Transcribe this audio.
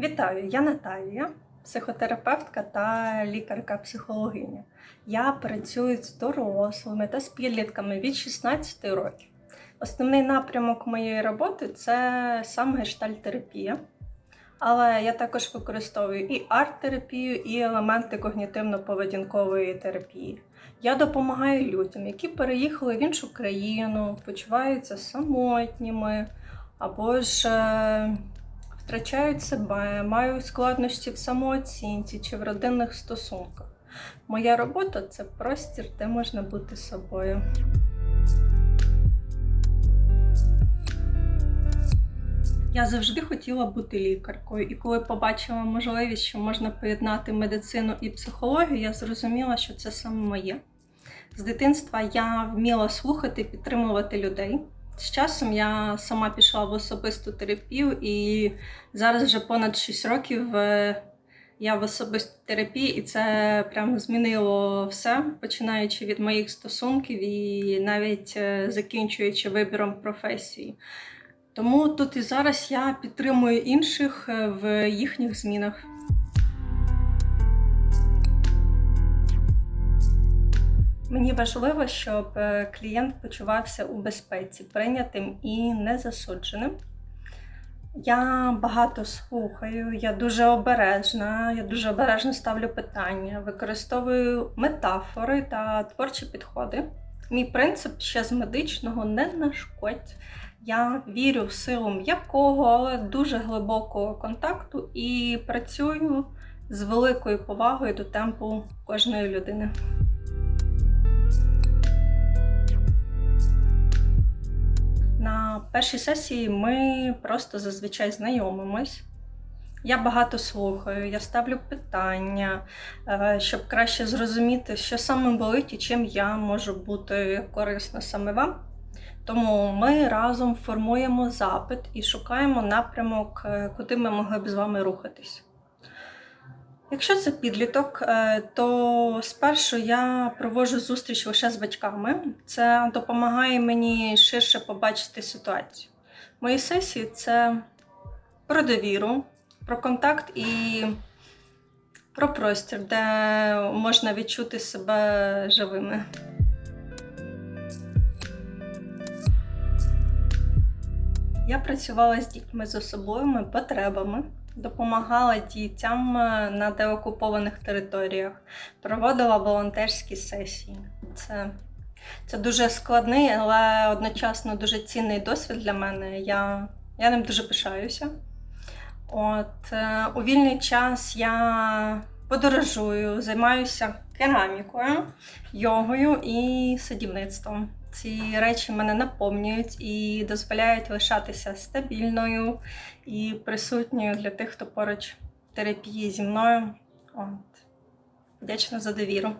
Вітаю, я Наталія, психотерапевтка та лікарка-психологиня. Я працюю з дорослими та з підлітками від 16 років. Основний напрямок моєї роботи це саме гештальтерапія. Але я також використовую і арт-терапію, і елементи когнітивно-поведінкової терапії. Я допомагаю людям, які переїхали в іншу країну, почуваються самотніми або ж е, втрачають себе, мають складнощі в самооцінці чи в родинних стосунках. Моя робота це простір, де можна бути собою. Я завжди хотіла бути лікаркою, і коли побачила можливість, що можна поєднати медицину і психологію, я зрозуміла, що це саме моє. З дитинства я вміла слухати, підтримувати людей. З часом я сама пішла в особисту терапію, і зараз вже понад 6 років е, я в особистій терапії, і це прямо змінило все, починаючи від моїх стосунків і навіть е, закінчуючи вибіром професії. Тому тут і зараз я підтримую інших е, в їхніх змінах. Мені важливо, щоб е, клієнт почувався у безпеці, прийнятим і не засудженим. Я багато слухаю, я дуже обережна, я дуже обережно ставлю питання, використовую метафори та творчі підходи. Мій принцип ще з медичного не нашкодь. Я вірю в силу м'якого, дуже глибокого контакту і працюю з великою повагою до темпу кожної людини. На першій сесії ми просто зазвичай знайомимось. Я багато слухаю, я ставлю питання, е, щоб краще зрозуміти, що саме болить і чим я можу бути корисна саме вам. Тому ми разом формуємо запит і шукаємо напрямок, е, куди ми могли б з вами рухатись. Якщо це підліток, е, то спершу я проводжу зустріч лише з батьками. Це допомагає мені ширше побачити ситуацію. Мої сесії це про довіру, про контакт і про простір, де можна відчути себе живими. Я працювала з дітьми з особливими потребами, допомагала дітям е, на деокупованих територіях, проводила волонтерські сесії. Це, це дуже складний, але одночасно дуже цінний досвід для мене. Я, я ним дуже пишаюся. От, е, у вільний час я подорожую, займаюся керамікою, йогою і садівництвом. Ці речі мене наповнюють і дозволяють лишатися стабільною і присутньою для тих, хто поруч в терапії зі мною. От. Вдячна за довіру.